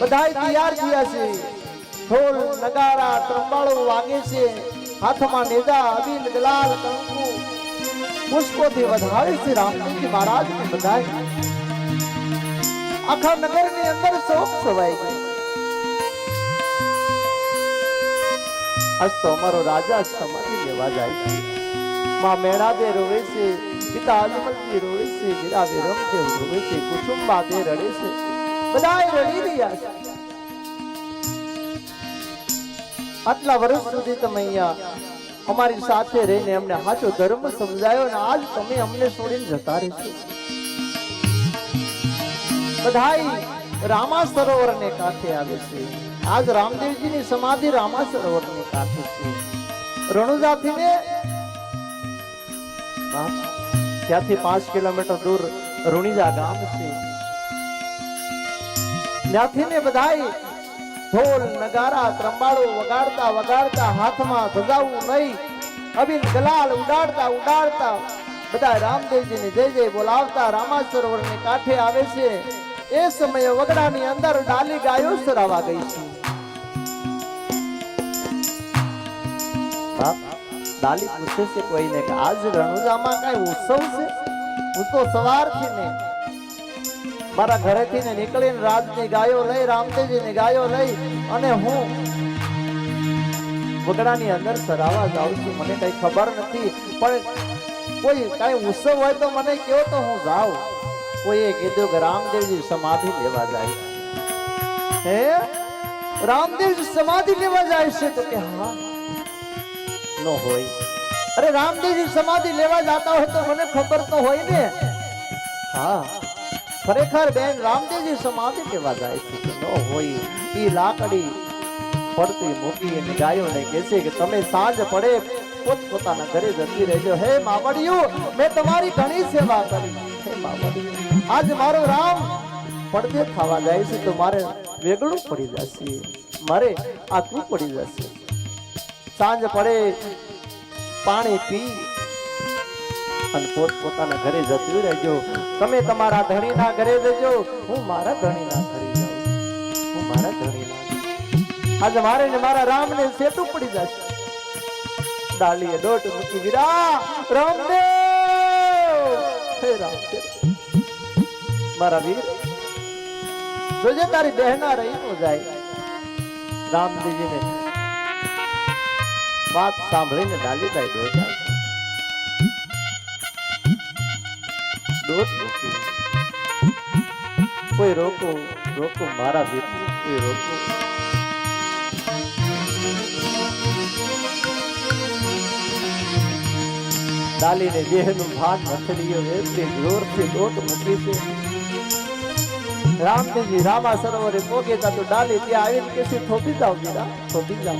બધાય તૈયાર થયા છે. ઢોલ, નગારા, ત્રંબાળો વાગે છે. હાથમાં નેજા અબીલ ગલાલ કંકુ પુષ્પોથી વધાવે છે રામદેવજી મહારાજને બધાય. આખા નગરની અંદર શોક સવાઈ ગઈ આજ તો અમારો રાજા સમાધિ લેવા જાય છે. માં મેળાદે રોવે છે, પિતા અજમલજી રોવે છે વીરા વિરમદેવ રોવે છે કુસુંબા દે રડે છે. બધાય રડી રહ્યા છે. આટલા વર્ષ સુધી તમે અહીંયા અમારી સાથે રહીને અમને સાચો ધર્મ સમજાયો ને આજ તમે અમને છોડીને જતા રહેશો. બધાય રામા સરોવરને કાંઠે આવે છે. આજ રામદેવજીની સમાધિ રામા સરોવરને કાંઠે છે. રણુજાથી ને ત્યાંથી પાંચ કિલોમીટર દૂર રૂણીજા ગામ છે. ત્યાંથી ને બધાય ઢોલ, નગારા ત્રંબાળો વગાડતા વગાડતા હાથમાં ધજાવું નહીં. અબીલ ગલાલ ઉડાડતા ઉડાડતા બધા રામદેવજીને જય જય બોલાવતા રામા સરોવરને કાંઠે આવે છે. એ સમયે વગડાની અંદર ડાલી ગાયો સરાવા ગઈ છે. ડાલી પૂછે છે કોઈને કે, આજ રણુજામાં કઈ ઉત્સવ છે? હું તો સવારથી ને મારા ઘરેથી ને નીકળીને રાજની ગાયો લઈ, રામદેવજીની ગાયો લઈ અને હું વગડાની અંદર સરાવા જાઉં છું. મને કઈ ખબર નથી, પણ કોઈ કઈ ઉત્સવ હોય તો મને કહો તો હું જાઉં. કોઈએ કીધું કે રામદેવજી સમાધિ લેવા જાય. હે? રામદેવજી સમાધિ લેવા જાય છે? તો કે હા. નો હોય. અરે રામદેવજી સમાધિ લેવા જાતા હોય તો મને ખબર તો હોય ને. હા. ખરેખર બેન, રામદેવજી સમાધિ કેવા જાય છે ન હોય એ લાકડી પડતી મૂકી અને ગાયોને કહે છે કે તમે સાંજ પડે પોત પોતાના ઘરે જતી રહેજો. હે માવડિયું, મેં તમારી ઘણી સેવા કરી. હે માવડિયું, આજ મારો રામ પડદે થવા જાય છે તો મારે વેગળું પડી જશે. મારે આખું પડી જશે. સાંજ પડે, પાણી પી અને પોત પોતાના ઘરે જતી રહેજો. તમે તમારા ધણીના ઘરે જજો. હું મારા ધણીના ઘરે જાઉં. હું મારા ધણીના આજે મારે ને મારા રામને સેતુ પડી જશે. ડાલીએ દોટ મૂકી વિરા રામદેવ! હે રામદેવ. મારા વીર, જોજે તારી બહેના રહી નો જાય. રામદેવજીને વાત સાંભળીને ડાલી જાય કોઈ રોકો રોકો મારા વીર કોઈ રોકો ડાલીને દેહનું ભાન મથડીઓ વેચતી જોરથી દોટ મૂકી છે રામદેવજી રામા સરોવરે પોગે તા તો ડાલી ત્યાં આવીને કે છે થોભી જાવ મીરા થોભી જાવ